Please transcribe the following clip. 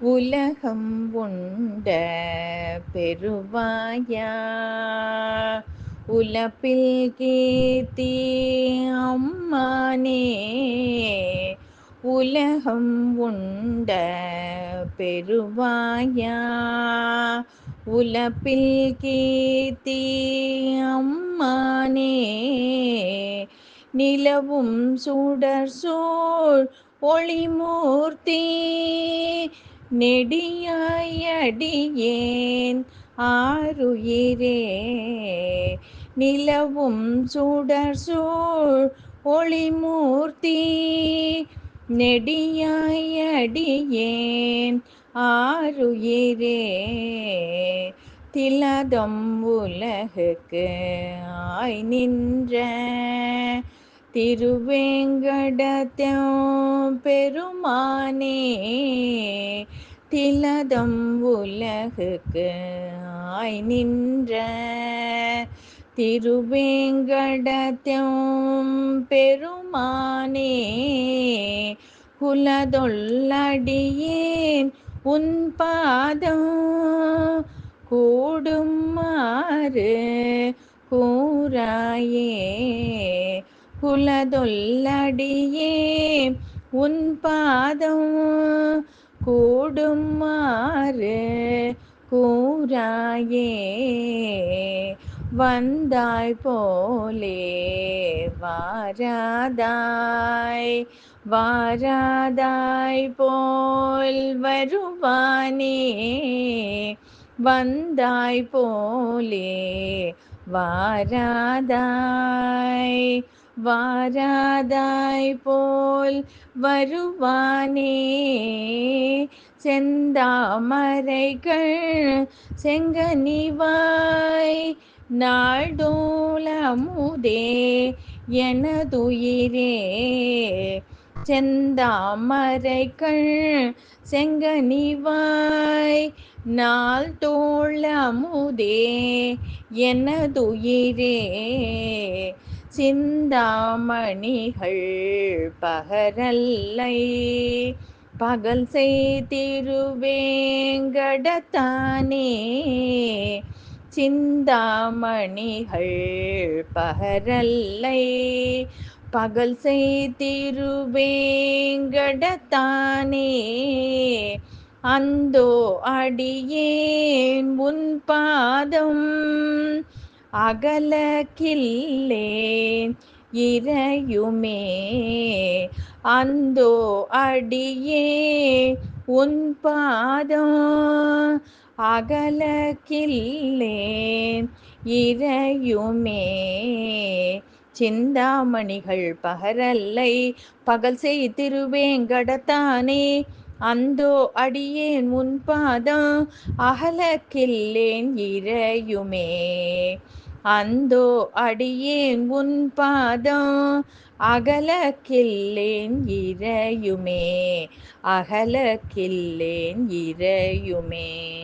உலகம் உண்ட பெருவாயா. உலப்பில் கீர்த்தி அம்மானே. உலகம் உண்ட பெருவாயா. உலப்பில் கீர்த்தி அம்மானே. நிலவும் சுடர் சூழ் ஒளிமூர்த்தி. நெடியாயடியேன் ஆறுயிரே. நிலவும் சுடர் சூழ் ஒளிமூர்த்தி நெடியாயடியேன் ஆறுயிரே. திலதம் உலகுக்கு ஆய் நின்ற திருவேங்கடத்தம் பெருமானே. திலதம் உலகுக்கு ஆய் நின்ற திருவேங்கடத்தும் பெருமானே குலதொல்லடியேன் உன் பாதம் கூடுமாறு கூறாயே குலதொல்லடியே உன் பாதம் கூடுமாறு கூறாயே வந்தாய் போலே வாராதாய் வாராதாய் போல் வருவானே வந்தாய் போலே வாராதாய் வாராதாய் போல் வருவானே. செந்தாமரைகள் செங்கனிவாய் நாடோலமுதே எனதுயிரே. செந்தாமரைகள் செங்கனிவாய் நாள் தோழமுதே எனதுயிரே. சிந்தாமணிகள் பகரல்லை பகல் செய்திருவேங்கடத்தானே. சிந்தாமணிகள் பகரல்லை. பகல் செய்திருவேங்கடத்தானே. அந்தோ அடியேன் உன் பாதம். அகலக்கில்லேன் இறையுமே. அந்தோ அடியே உன் பாதம் அகல கில்லேன் இறையுமே. சிந்தாமணிகள் பகரல்லை பகல் செய் திருவேங்கடத்தானே. அந்தோ அடியேன் உன் பாதம் அகல கில்லேன் இறையுமே. அந்தோ அடியேன் உன் பாதம் அகல அகலக்கில்லேன் இறையுமே அகலக்கில்லேன் இறையுமே.